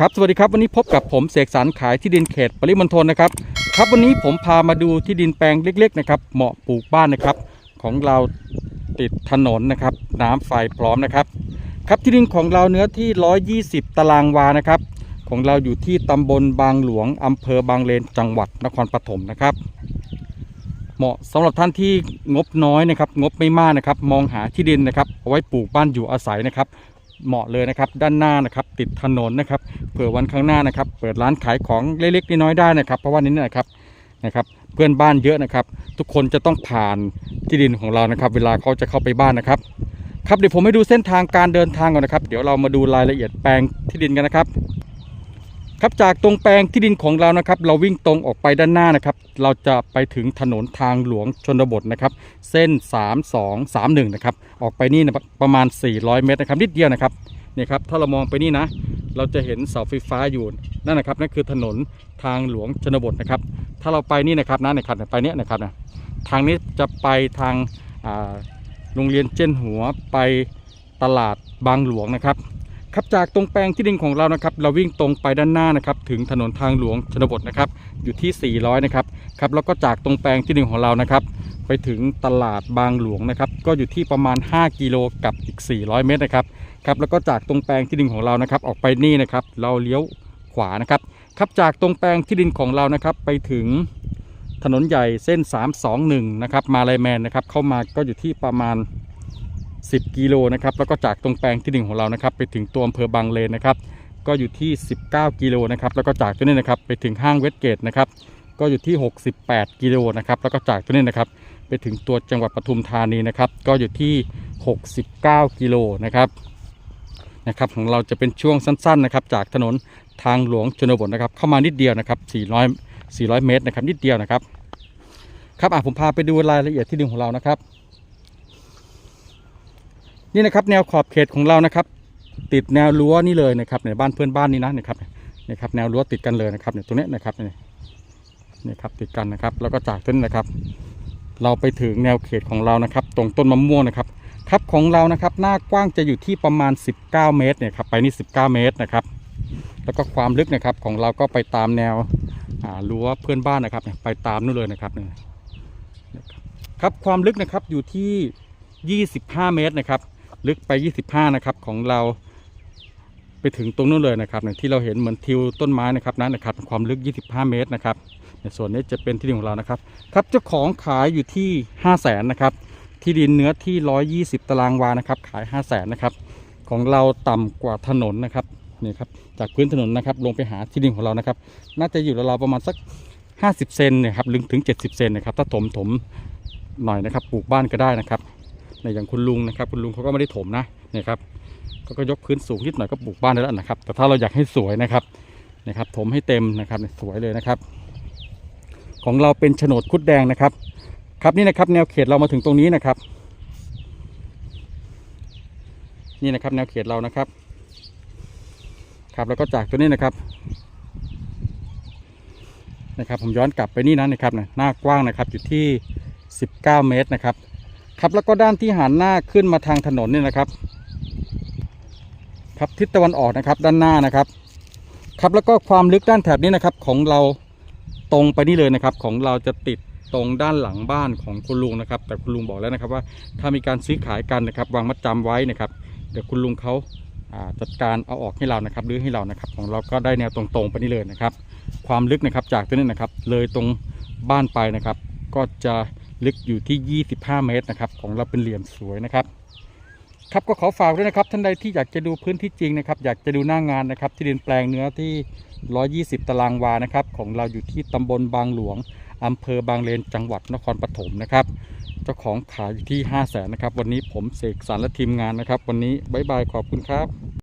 ครับสวัสดีครับวันนี้พบกับผมเสกสรรขายที่ดินเขตปริมณฑลนะครับครับวันนี้ผมพามาดูที่ดินแปลงเล็กๆนะครับเหมาะปลูกบ้านนะครับ ของเราติดถนนนะครับ น้ำไฟพร้อมนะครับ ครับที่ดินของเราเนื้อที่ 120 ตารางวานะครับ ของเราอยู่ที่ตำบลบางหลวงอำเภอบางเลนจังหวัดนครปฐมนะครับ เหมาะสำหรับท่านที่งบน้อยนะครับ งบไม่มากนะครับ มองหาที่ดินนะครับเอาไว้ปลูกบ้านอยู่อาศัยนะครับ เหมาะเลยนะครับ ด้านหน้านะครับติดถนนนะครับเผื่อวันข้างหน้านะครับ เปิดร้านขายของเล็กๆน้อยๆได้นะครับ เพราะว่านี้นะครับนะครับ เพื่อนบ้านเยอะนะครับ ทุกคนจะต้องผ่านที่ดินของเรานะครับ เวลาเขาจะเข้าไปบ้านนะครับ ครับเดี๋ยวผมให้ดูเส้นทางการเดินทางก่อนนะครับ เดี๋ยวเรามาดูรายละเอียดแปลงที่ดินกันนะครับ ครับจากตรงแปลงที่ดินของเรานะครับ เราวิ่งตรงออกไปด้านหน้านะครับ เราจะไปถึงถนนทางหลวงชนบทนะครับ เส้น 3231 นะครับ ออกไปนี่นะประมาณ 400 เมตรนะครับ นิดเดียวนะครับนี่ครับถ้าเรามองไปนี่นะ เราจะเห็นเสาไฟฟ้าอยู่นั่นนะครับนั่นคือถนนทางหลวงชนบทนะครับ ถ้าเราไปนี่นะครับนะนะครับไปเนี้ยนะครับนะทางนี้จะไปทางโรงเรียนเจ้นหัวไปตลาดบางหลวงนะครับ ครับจากตรงแปลงที่ดินของเรานะครับ เราวิ่งตรงไปด้านหน้านะครับถึงถนนทางหลวงชนบทนะครับ อยู่ที่ 400 นะครับครับแล้วก็จากตรงแปลงที่ดินของเรานะครับ ไปถึงตลาดบางหลวงนะครับ ก็อยู่ที่ประมาณ 5 กิโลกับอีก 400 เมตรนะครับครับแล้วก็จากตรงแปลงที่ดินของเรานะครับ ออกไปนี่นะครับ เราเลี้ยวขวานะครับครับจากตรงแปลงที่ดินของเรานะครับ ไปถึงถนนใหญ่เส้น 321 นะครับ มาลายแมนนะครับ เข้ามาก็อยู่ที่ประมาณ 10 กิโลนะครับแล้วก็จากตรงแปลงที่ดินของเรานะครับไปถึงตัวอำเภอบางเลนนะครับก็อยู่ที่ 19 กิโลนะครับแล้วก็จากตัวนี้นะครับไปถึงห้างเวสเกตนะครับก็อยู่ที่ 68 กิโลนะครับแล้วก็จากตัวนี้นะครับไปถึงตัวจังหวัดปทุมธานีนะครับก็อยู่ที่ 69 กิโลนะครับนะครับของเราจะเป็นช่วงสั้นๆนะครับจากถนนทางหลวงชนบทนะครับเข้ามานิดเดียวนะครับ 400 400 เมตรนะครับนิดเดียวนะครับครับอะผมพาไปดูรายละเอียดที่ดินของเรานะครับ นี่นะครับแนวขอบเขตของเรานะครับ ติดแนวรั้วนี่เลยนะครับในบ้านเพื่อนบ้านนี่นะนะครับนี่ครับแนวรั้วติดกันเลยนะครับเนี่ยตรงนี้นะครับนี่นี่ครับติดกันนะครับ แล้วก็จากต้นนะครับ เราไปถึงแนวเขตของเรานะครับ ตรงต้นมะม่วงนะครับครับของเรานะครับ หน้ากว้างจะอยู่ที่ประมาณ 19 เมตรเนี่ยครับไปนี่ 19 เมตรนะครับ แล้วก็ความลึกนะครับของเราก็ไปตามแนวรั้วเพื่อนบ้านนะครับ ไปตามนู่นเลยนะครับเนี่ยนะครับครับความลึกนะครับอยู่ที่ 25 เมตรนะครับ ลึกไป 25 นะครับ ของเราไปถึงตรงนู้นเลยนะครับที่เราเห็นเหมือนทิวต้นไม้นะครับนั่นนะครับความลึก 25 เมตรนะครับในส่วนนี้จะเป็นที่ดินของเรานะครับ ครับเจ้าของขายอยู่ที่ 5 0 0แสนนะครับ ที่ดินเนื้อที่ 120 ตารางวานะครับ ขาย 5 0 0แสนนะครับ ของเราต่ำกว่าถนนนะครับนี่ครับจากพื้นถนนนะครับลงไปหาที่ดินของเรานะครับ น่าจะอยู่ราวๆประมาณสัก 50 เซนนะครับลึงถึง 70 เซนนะครับถ้าถมถมหน่อยนะครับปลูกบ้านก็ได้นะครับ ในอย่างคุณลุงนะครับ คุณลุงเขาก็ไม่ได้ถมนะนี่ครับเขาก็ยกพื้นสูงนิดหน่อยก็ปลูกบ้านได้แล้วนะครับ แต่ถ้าเราอยากให้สวยนะครับนะครับถมให้เต็มนะครับสวยเลยนะครับ ของเราเป็นโฉนดคุดแดงนะครับ ครับนี่นะครับแนวเขตเรามาถึงตรงนี้นะครับ นี่นะครับแนวเขตเรานะครับ ครับแล้วก็จากตัวนี้นะครับนะครับผมย้อนกลับไปนี่นะนะครับหน้ากว้างนะครับอยู่ที่ 19 เมตรนะครับ ครับแล้วก็ด้านที่หันหน้าขึ้นมาทางถนนเนี่ยนะครับ ครับทิศตะวันออกนะครับด้านหน้านะครับ ครับแล้วก็ความลึกด้านแถบนี้นะครับ ของเราตรงไปนี่เลยนะครับ ของเราจะติดตรงด้านหลังบ้านของคุณลุงนะครับ แต่คุณลุงบอกแล้วนะครับว่าถ้ามีการซื้อขายกันนะครับวางมัดจำไว้นะครับ เดี๋ยวคุณลุงเขาจัดการเอาออกให้เรานะครับหรือให้เรานะครับ ของเราก็ได้แนวตรงๆไปนี่เลยนะครับ ความลึกนะครับจากตัวนี้นะครับ เลยตรงบ้านไปนะครับ ก็จะ ลึกอยู่ที่ 25 เมตรนะครับ ของเราเป็นเหลี่ยมสวยนะครับ ครับก็ขอฝากด้วยนะครับท่านใดที่อยากจะดูพื้นที่จริงนะครับ อยากจะดูหน้างานนะครับ ที่ดินแปลงเนื้อที่ 120 ตารางวานะครับ ของเราอยู่ที่ตำบลบางหลวงอำเภอบางเลนจังหวัดนครปฐมนะครับ เจ้าของขายอยู่ที่ 5 0 0แสนนะครับ วันนี้ผมเสกสรรและทีมงานนะครับ วันนี้บายบายขอบคุณครับ